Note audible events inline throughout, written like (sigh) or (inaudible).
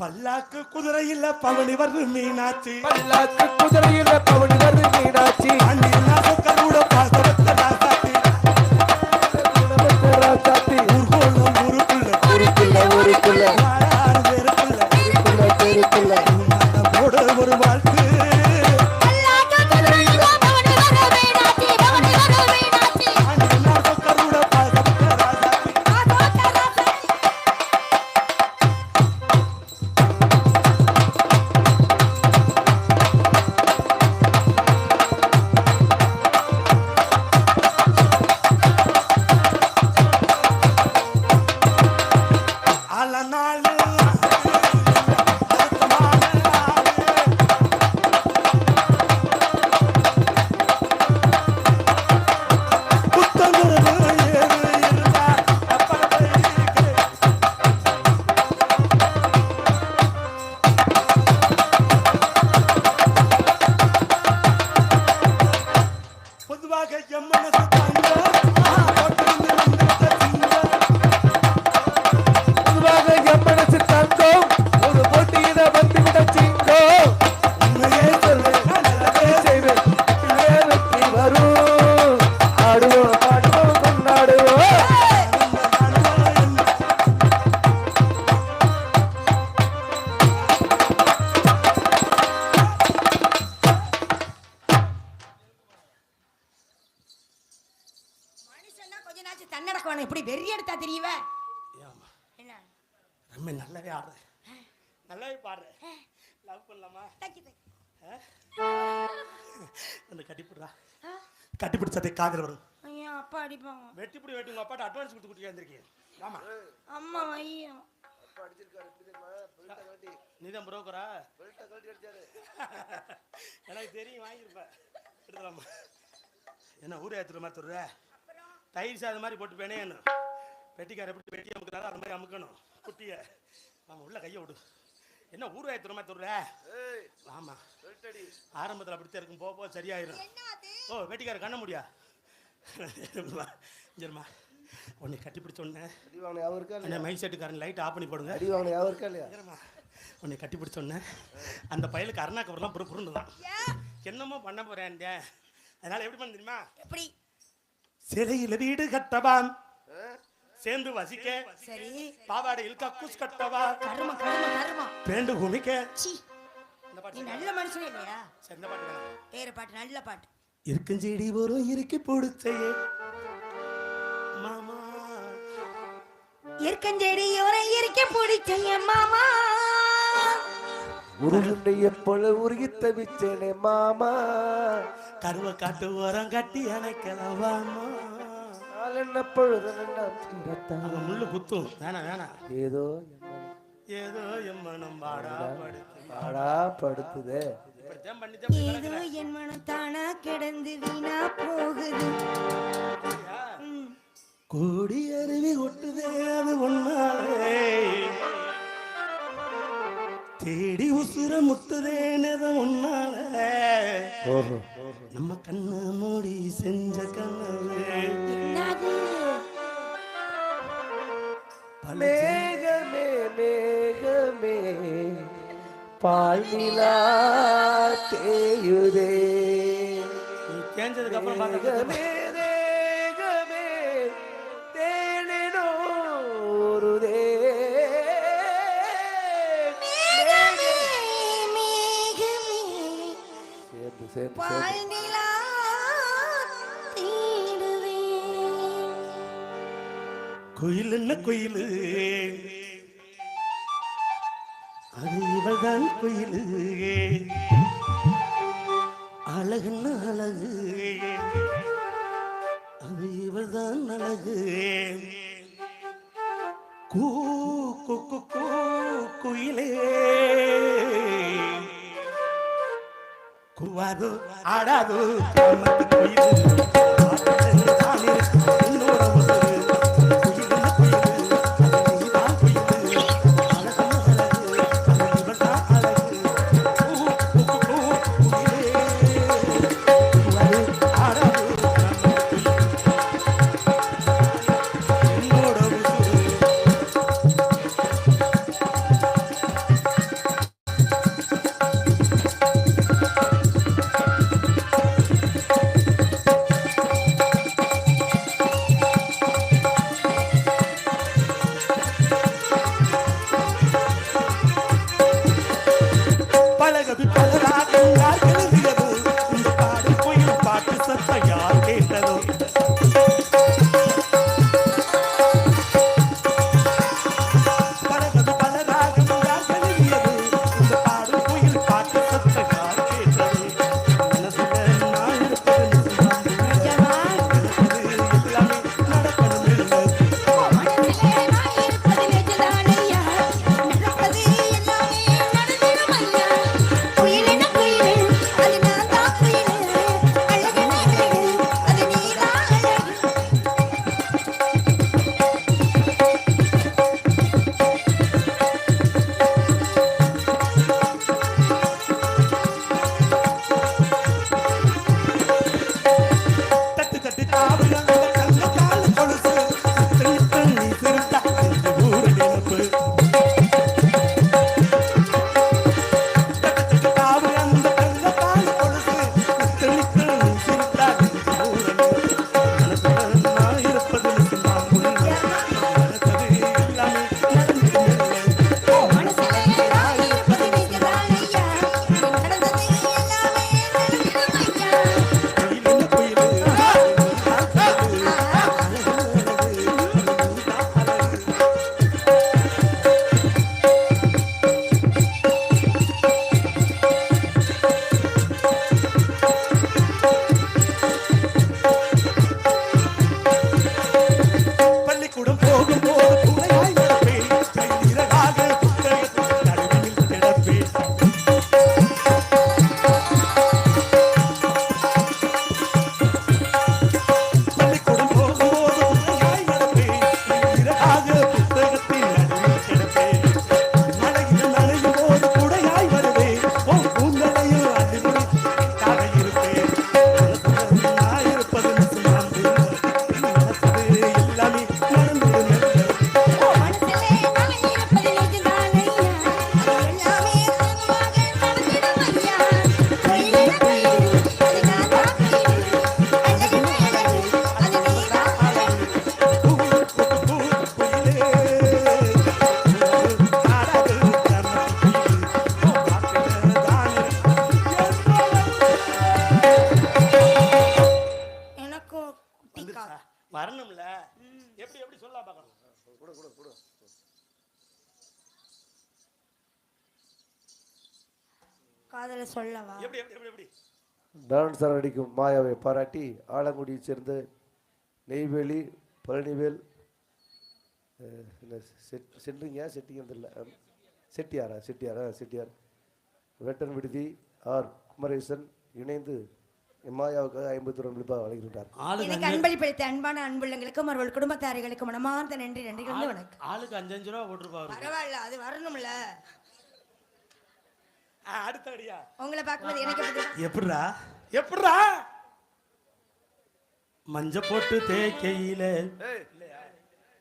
பல்லாக்கு குதிரையில பவனி வருது மீனாட்சி. பல்லாக்கு குதிரையில பவனி வருது மீனாட்சி. அண்ணி நாசக்கரோட பாசவத்தை தன்னடக்கம் வேணும் இப்படி வெறி எடுத்தா தெரியவ? ஏம்மா, என்ன? ரொம்ப நல்லாவே ஆடுற நல்லாவே பாடுற லவ் பண்ணலாமா? அந்த கட்டிப்பிடுறா. கட்டிப்பிடிச்சதை காதல் வரும். ஐயா அப்பா அடிப்பாங்க. வெட்டிப்பிடி வெட்டி. உங்க அப்பாட்ட அட்வான்ஸ் கொடுத்து கொடுத்து வந்திருக்கீங்க. ஆமா அம்மா ஐயா. நீதான் புரோக்கரா (laughs) எனக்கு தெரியும் வாங்கியிருப்பேன். எடுத்துலாமா என்ன ஊரே ஏற்றுற மாதிரி சொல்ற? தயிர் சாதம் மாதிரி போட்டு பேனே என்ன? பெட்டிக்கார எப்படி வெட்டி அமுக்குறாரோ அது மாதிரி அமுக்கணும். குட்டிய. ஆமா உள்ள கையை விடு. என்ன ஊர் ஏற்றுற மாதிரி சொல்ற ஆமா. ஆரம்பத்தில் அப்படித்தான் இருக்கும். போக போக சரியாயிரும். ஓ வெட்டிக்கார கண்ண முடியா? சரிம்மா உன்னை கட்டி பிடிச்ச உடனே. அடி வாங்கின யாவும் இருக்கா இல்லையா? என்ன மைக் செட்டுக்காரன் லைட் ஆஃப் பண்ணி போடுங்க. சரிம்மா உன்னை கட்டி பிடிச்ச உடனே அந்த பயலுக்கு அருணா கவர்லாம் புரு புருண்டு தான். என்னமோ பண்ண போறேன் அதனால எப்படி பண்ண தெரியுமா? எப்படி? சிலையில வீடு கட்டவாம் சேர்ந்து வசிக்க சரி. பாவாடையில் கக்கூஸ் கட்டவா. கரும கரும கரும பேண்டு இந்த நீ பாட்டு நல்ல மனுஷனே இல்லையா? சரி, இந்த பாட்டு. வேற பாட்டு நல்ல பாட்டு. இருக்கும் செடி ஒரு இறுக்கி பிடிச்சையே மாமா. இருக்கஞ்செடி இவரை இருக்க பிடிச்ச என் மாமா. உருகுண்டை எப்பொழு உருகி தவிச்சேனே மாமா. கருவை காட்டு ஓரம் கட்டி அணைக்கலாம் என்ன பொழுது முள்ளு குத்தும். வேணாம் வேணாம் ஏதோ ஏதோ எம்மனம் பாடா படுத்து. பாடா படுத்துதே. ஏதோ. என் மனம் தானா கிடந்து வீணா போகுது. கோடி அருவி கொட்டுதே அது ஒன்னாலே. தேடி உசுர முட்டுதேனது ஒன்னாலே ஓஹோ. நம்ம கண்ணு மூடி செஞ்ச கனவு. மேகமே மேகமே பால் நிலா தேயுதே. நீ தேஞ்சதுக்கு அப்புறம் பால் நிலா குயில். என்ன குயிலு. அது இவள்தான் குயிலு அழகுன்னு அழகு. அது இவள்தான் அழகு கூ கூ குயிலே. ఆడదు ఆడదు காதல சொல்லவா? எப்படி எப்படி எப்படி எப்படி? டான்சர் அடிக்கும் மாயாவை பாராட்டி ஆலங்குடியைச் சேர்ந்த நெய்வேலி பழனிவேல் செட் சென்றிங்க செட்டிங்க தெரியல. செட்டியாரா செட்டியாரா செட்டியார். வேட்டன் விடுதி ஆர் குமரேசன் இணைந்து மாயாவுக்காக ஐம்பத்தி ரெண்டு ரூபாய் அஞ்சு அன்பளிப்படுத்த அன்பான அன்புள்ளங்களுக்கும் அவர்கள் குடும்பத்தாரிகளுக்கும் மனமார்ந்த நன்றி வணக்கம் ஆளுக்கு அஞ்சு அஞ்சு ரூபா போட்டிருப்பாரு. பரவாயில்ல அது வரணும்ல. ஆ, அடுத்த அடியா. உங்களை பார்க்கும்போது எனக்கு எப்படி எப்படிடா எப்படிடா மஞ்ச போட்டு தேய்க்கையில.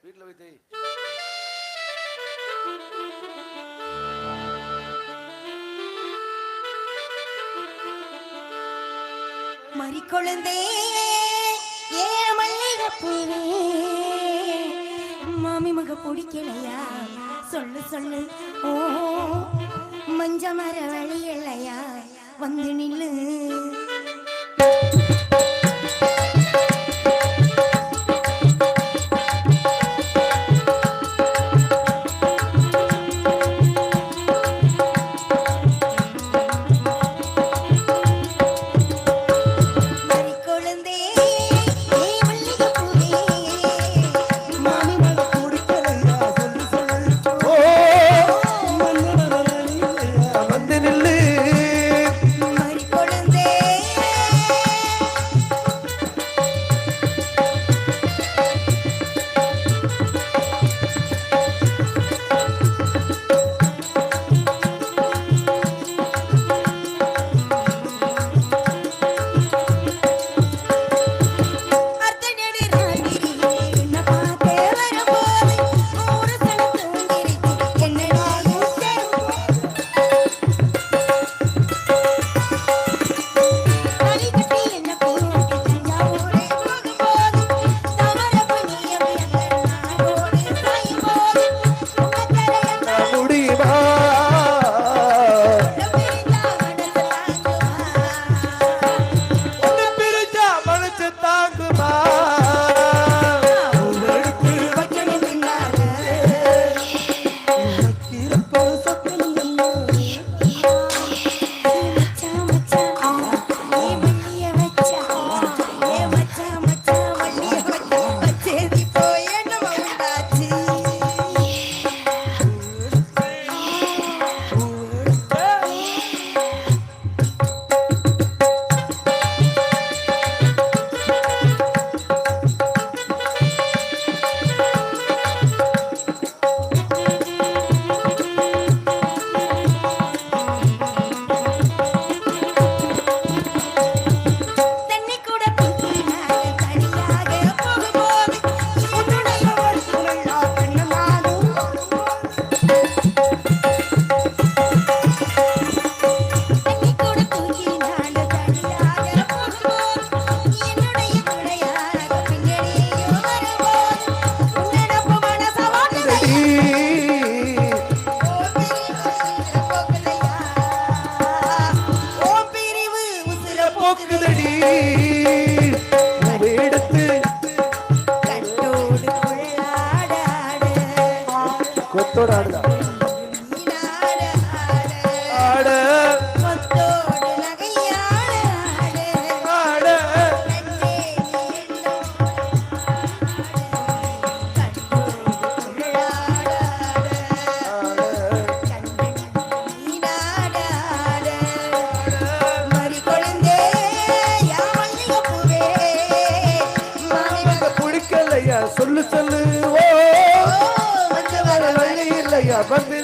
வீட்டில் போய் தேய். மறிக்கொழுந்தே ஏ மல்லிகைப்பூவே மாமி மக பிடிக்கலையா? சொல்லு சொல்லு. ஓ மஞ்ச மர வழி இல்லையா வந்து நில்லு.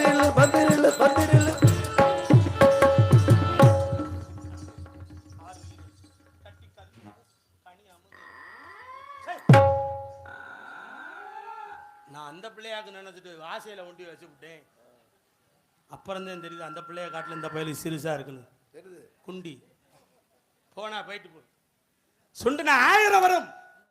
நில்லு வந்து நில்லு நான் அந்த பிள்ளையாக்கு நினைச்சிட்டு ஆசையில ஒண்டி வச்சு விட்டேன். அப்புறம் தான் தெரியுது அந்த பிள்ளைய காட்டில் இந்த பயலுக்கு சிறுசா இருக்குன்னு. குண்டி. போனா போயிட்டு போ. சுண்டுனா ஆயிரம் வரும்.